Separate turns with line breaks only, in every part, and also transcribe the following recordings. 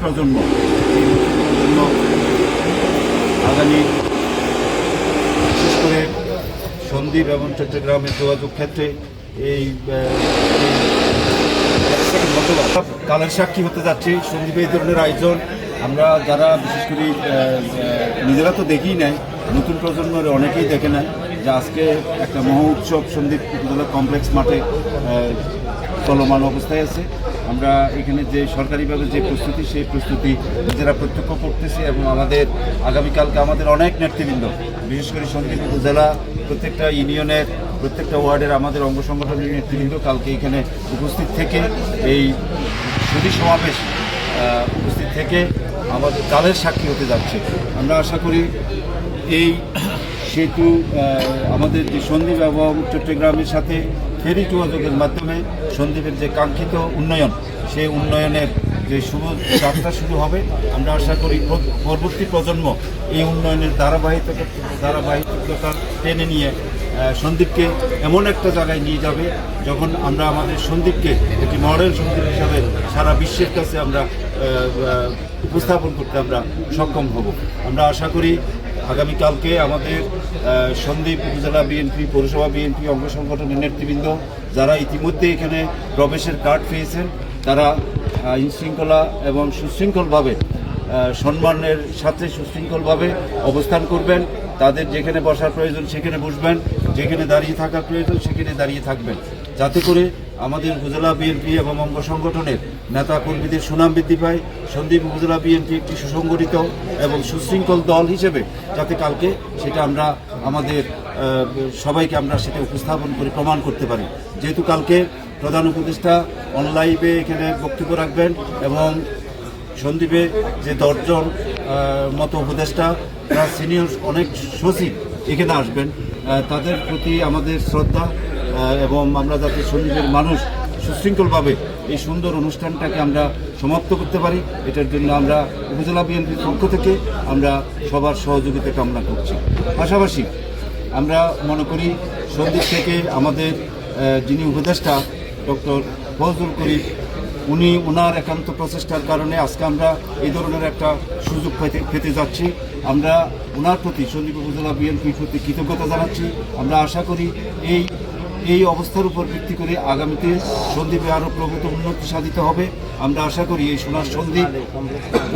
প্রজন্ম। এই প্রজন্ম। আগামী, বিশেষ করে সন্দ্বীপ এবং চট্টগ্রামের যোগাযোগ ক্ষেত্রে এই কালের সাক্ষী হতে যাচ্ছে। সন্দীপে এই ধরনের আয়োজন আমরা যারা বিশেষ করে নিজেরা তো দেখি নাই, নতুন প্রজন্মের অনেকেই দেখে নাই যে আজকে একটা মহা উৎসব সন্দীপ কমপ্লেক্স মাঠে চলমান অবস্থায় আছে। আমরা এখানে যে সরকারিভাবে যে প্রস্তুতি, সেই প্রস্তুতি নিজেরা প্রত্যক্ষ করতেছি এবং আমাদের আগামীকালকে আমাদের অনেক নেতৃবৃন্দ, বিশেষ করে সন্দীপ উপজেলা, প্রত্যেকটা ইউনিয়নের, প্রত্যেকটা ওয়ার্ডের আমাদের অঙ্গ সংগঠনের নেতৃবৃন্দ কালকে এখানে উপস্থিত থেকে এই সুদী সমাবেশ উপস্থিত থেকে আমাদের কালের সাক্ষী হতে যাচ্ছে। আমরা আশা করি এই সেতু আমাদের যে সন্দ্বীপ এবং চট্টগ্রামের সাথে ফেরি যোগাযোগের মাধ্যমে সন্দ্বীপের যে কাঙ্ক্ষিত উন্নয়ন সেই উন্নয়নের যে শুভ যাত্রা শুরু হবে। আমরা আশা করি পরবর্তী প্রজন্ম এই উন্নয়নের ধারাবাহিকতা ধারাবাহিকতা টেনে নিয়ে আহ, সন্দ্বীপকে এমন একটা জায়গায় নিয়ে যাবে যখন আমরা আমাদের সন্দীপকে একটি মডেল সন্দীপ হিসাবে সারা বিশ্বের কাছে আমরা উপস্থাপন করতে আমরা সক্ষম হব। আমরা আশা করি আগামীকালকে আমাদের সন্দ্বীপ উপজেলা বিএনপি, পৌরসভা বিএনপি অঙ্গ সংগঠনের নেতৃবৃন্দ যারা ইতিমধ্যে এখানে প্রবেশের কার্ড পেয়েছেন, তারা আইনশৃঙ্খলা এবং সুশৃঙ্খলভাবে সম্মানের সাথে সুশৃঙ্খলভাবে অবস্থান করবেন। তাদের যেখানে বসার প্রয়োজন সেখানে বসবেন, যেখানে দাঁড়িয়ে থাকার প্রয়োজন সেখানে দাঁড়িয়ে থাকবেন। যাতে করে আমাদের উপজেলা বিএনপি এবং অঙ্গ সংগঠনের নেতা কর্মীদের সুনাম বৃদ্ধি পায়। সন্দীপ উপজেলা বিএনপি একটি সুসংগঠিত এবং সুশৃঙ্খল দল হিসেবে যাতে কালকে সেটা আমরা, আমাদের সবাইকে আমরা সেটা উপস্থাপন করে প্রমাণ করতে পারি। যেহেতু কালকে প্রধান উপদেষ্টা অনলাইনে এখানে বক্তব্য রাখবেন এবং সন্দীপে যে দশজন মতো উপদেষ্টা, তারা সিনিয়র অনেক সচিব এখানে আসবেন। তাদের প্রতি আমাদের শ্রদ্ধা এবং আমরা যাতে সন্দীপের মানুষ সুশৃঙ্খলভাবে এই সুন্দর অনুষ্ঠানটাকে আমরা সমাপ্ত করতে পারি, এটার জন্য আমরা উপজেলা বিএনপির পক্ষ থেকে আমরা সবার সহযোগিতা কামনা করছি। পাশাপাশি আমরা মনে করি সন্দীপ থেকে আমাদের যিনি উপদেষ্টা, ডক্টর ফজলুল করিম, উনি ওনার একান্ত প্রচেষ্টার কারণে আজকে আমরা এই ধরনের একটা সুযোগ পেতে পেতে যাচ্ছি। আমরা ওনার প্রতি সন্দীপ উপজেলা বিএনপির প্রতি কৃতজ্ঞতা জানাচ্ছি। আমরা আশা করি এই এই অবস্থার উপর ভিত্তি করে আগামীতে সন্দ্বীপে আরও প্রভূত উন্নতি সাধিত হবে। আমরা আশা করি এই সোনার সন্দীপ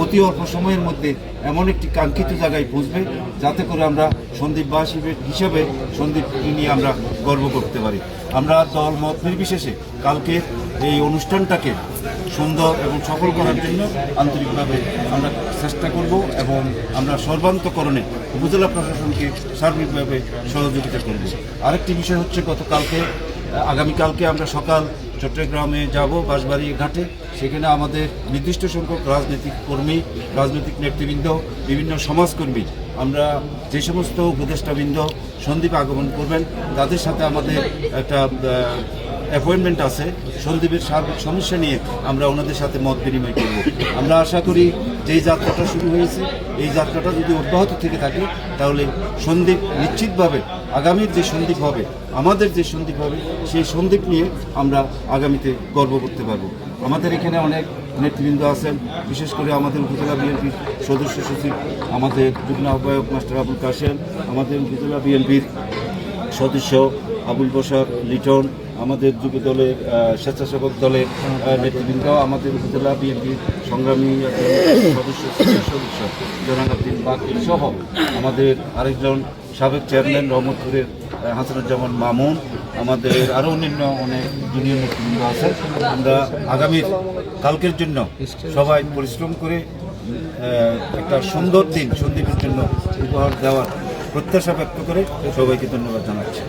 অতি অল্প সময়ের মধ্যে এমন একটি কাঙ্ক্ষিত জায়গায় পৌঁছবে, যাতে করে আমরা সন্দ্বীপবাসী হিসেবে সন্দীপ নিয়ে আমরা গর্ব করতে পারি। আমরা দল মত নির্বিশেষে কালকে এই অনুষ্ঠানটাকে সুন্দর এবং সফল করার জন্য আন্তরিকভাবে আমরা চেষ্টা করব এবং আমরা সর্বান্তকরণে উপজেলা প্রশাসনকে সার্বিকভাবে সহযোগিতা করব। আরেকটি বিষয় হচ্ছে গতকালকে, আগামীকালকে আমরা সকাল চট্টগ্রামে যাব বাঁশবাড়ি ঘাটে। সেখানে আমাদের নির্দিষ্ট সংখ্যক রাজনৈতিক কর্মী, রাজনৈতিক নেতৃবৃন্দ, বিভিন্ন সমাজকর্মী, আমরা যে সমস্ত উপদেষ্টাবৃন্দ সন্দীপ আগমন করবেন, তাদের সাথে আমাদের একটা অ্যাপয়েন্টমেন্ট আছে। সন্দীপের সার্বিক সমস্যা নিয়ে আমরা ওনাদের সাথে মত বিনিময় করব। আমরা আশা করি যে যাত্রাটা শুরু হয়েছে, এই যাত্রাটা যদি অব্যাহত থেকে থাকে, তাহলে সন্দীপ নিশ্চিতভাবে, আগামীর যে সন্দীপ হবে, আমাদের যে সন্দীপ হবে, সেই সন্দীপ নিয়ে আমরা আগামীতে গর্ব করতে পারব। আমাদের এখানে অনেক নেতৃবৃন্দ আছেন, বিশেষ করে আমাদের উপজেলা বিএনপির সদস্য সচিব, আমাদের যুগ্ম আহ্বায়ক মাস্টার আবুল কাশেম, আমাদের উপজেলা বিএনপির সদস্য আবুল বসার লিটন আমাদের যুব দলের স্বেচ্ছাসেবক দলের নেতৃবৃন্দ আমাদের উপজেলা বিএনপির সংগ্রামী সদস্য সদস্য জনানুদ্দিন বাকির সহ আমাদের আরেকজন সাবেক চেয়ারম্যান রহমতপুরের হাসানুজ্জামান মামুন, আমাদের আরও অন্যান্য অনেক জুনিয়র নেতৃবৃন্দ আছে আমরা আগামীর কালকের জন্য সবাই পরিশ্রম করে একটা সুন্দর দিন, সন্দীপের জন্য উপহার দেওয়ার প্রত্যাশা ব্যক্ত করে সবাইকে ধন্যবাদ জানাচ্ছি।